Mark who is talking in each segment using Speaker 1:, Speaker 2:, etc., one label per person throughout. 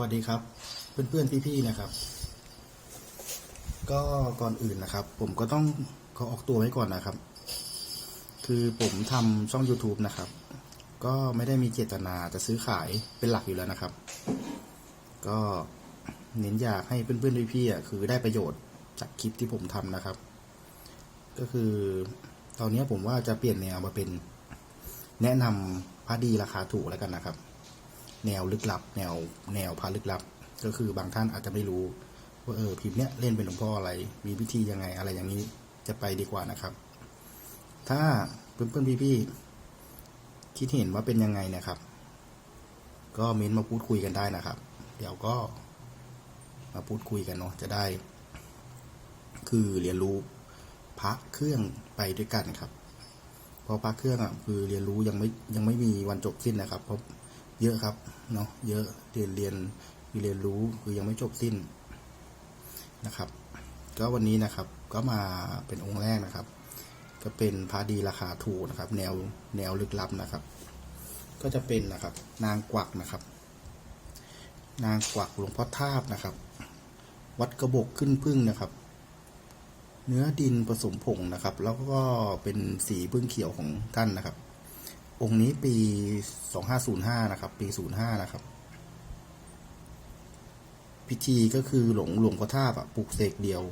Speaker 1: วัสดีครับ เพื่อนๆพี่ๆนะครับ ก็ก่อนอื่นนะครับ ผมก็ต้องขอออกตัวไว้ก่อนนะครับ คือผมทำช่อง YouTube นะครับ ก็ไม่ได้มีเจตนาจะซื้อขายเป็นหลักอยู่แล้วนะครับ ก็เน้นอยากให้เพื่อนๆพี่ๆอะคือได้ประโยชน์จากคลิปที่ผมทำนะครับ ก็คือตอนนี้ผมว่าจะเปลี่ยนแนวมาเป็น แนะนำพระดีราคาถูกแล้วกันนะครับ แนวลึกลับ แนวแนวพระลึกลับ ก็คือบางท่านอาจจะไม่รู้ ว่าเออพิมพ์เนี้ยเล่นเป็นหลวงพ่ออะไร มีวิธียังไงอะไรอย่างนี้จะไปดีกว่านะครับ ถ้าเพื่อนๆพี่ๆคิดเห็นว่าเป็นยังไงนะครับ ก็เม้นต์มาพูดคุยกันได้นะครับ เดี๋ยวก็มาพูดคุยกันเนาะจะได้ คือเรียนรู้พระเครื่องไปด้วยกันครับพราะพระเครื่องอะคือเรียนรู้ยังไม่ยังไม่มีวันจบสิ้นนะครับ เพราะ เยอะครับเนาะเยอะเรียนเรียนเรียนรู้คือยังไม่จบสิ้นนะครับ ก็วันนี้นะครับก็มาเป็นองค์แรกนะครับ ก็เป็นพระดีราคาถูกนะครับ แนวแนวลึกลับนะครับ ก็จะเป็นนะครับ นางกวักนะครับ นางกวักหลวงพ่อทาบนะครับ วัดกระบอกขึ้นพึ่งนะครับ เนื้อดินผสมผงนะครับ แล้วก็เป็นสีพึ่งเขียวของท่านนะครับ องค์นี้ปี2505นะครับ ปี05นะครับ พิธีก็คือหลวงหลวงพ่อทาบอะปลูกเสกเดียว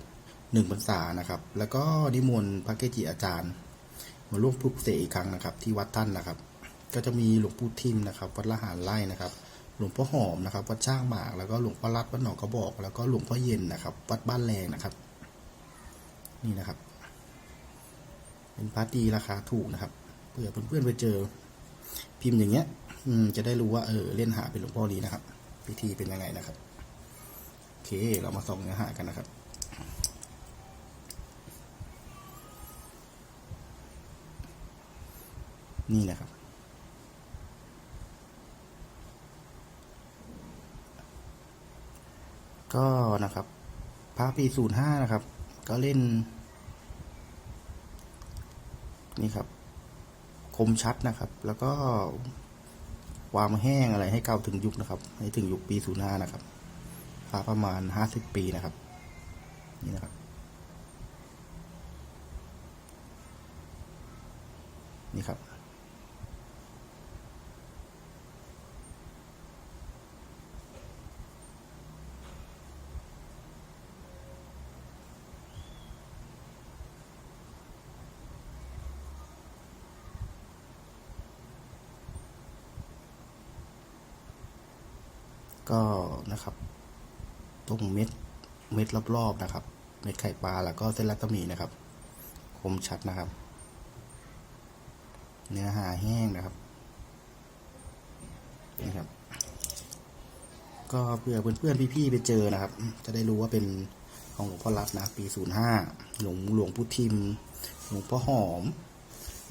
Speaker 1: หนึ่งพรรษานะครับ แล้วก็นิมนต์พระเกจิอาจารย์ มาร่วมปลูกเสกอีกครั้งนะครับ ที่วัดท่านนะครับ ก็จะมีหลวงปู่ทิมนะครับ วัดละหารไร่นะครับหลวงพ่อหอมนะครับวัดช่างหมากแล้วก็หลวงพ่อรัดวัดหนองกระบอก แล้วก็หลวงพ่อเย็นนะครับ วัดบ้านแรงนะครับ นี่นะครับ เป็นพาร์ตีราคาถูกนะครับ เผื่อเพื่อนๆไปเจอ พิมพ์อย่างเงี้ย อืม จะได้รู้ว่าเออเล่นหาเป็นหลวงพ่อลีนะครับ พิธีเป็นยังไงนะครับโอเค เรามาส่องเนื้อหากันนะครับนี่นะครับ ก็นะครับพระปีศูนย์ห้านะครับ ก็เล่น นี่ครับ คมชัดนะครับ แล้วก็ความแห้งอะไรให้เก่าถึงยุคนะครับ ให้ถึงยุคปีศูนย์ห้านะครับพราประมาณห้าสิบปีนะครับ นี่นะครับ นี่ครับ ก็นะครับ ตรงเม็ดเม็ดรอบๆนะครับ เม็ดไข่ปลาแล้วก็เส้นรัตมีนะครับ คมชัดนะครับ เนื้อหาแห้งนะครับนี่ครับ ก็เพื่อเพื่อนๆพี่ๆไปเจอนะครับ จะได้รู้ว่าเป็นของหลวงพ่อรัตน์นะปีศูนย์ห้าหลวงหลวงพุทิม หลวงพ่อหอม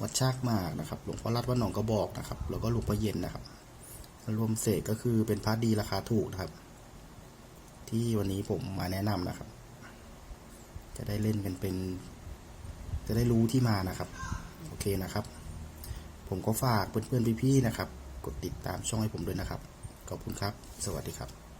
Speaker 1: วัดชากมากนะครับ หลวงพ่อรัตน์วัดหนองกระบอกนะครับ แล้วก็หลวงพ่อเย็นนะครับ รวมเสกก็คือเป็นพาร์ทดีราคาถูกนะครับ ที่วันนี้ผมมาแนะนำนะครับ จะได้เล่นกันเป็น จะได้รู้ที่มานะครับ โอเคนะครับ ผมก็ฝากเพื่อนๆพี่ๆนะครับ กดติดตามช่องให้ผมด้วยนะครับ ขอบคุณครับ สวัสดีครับ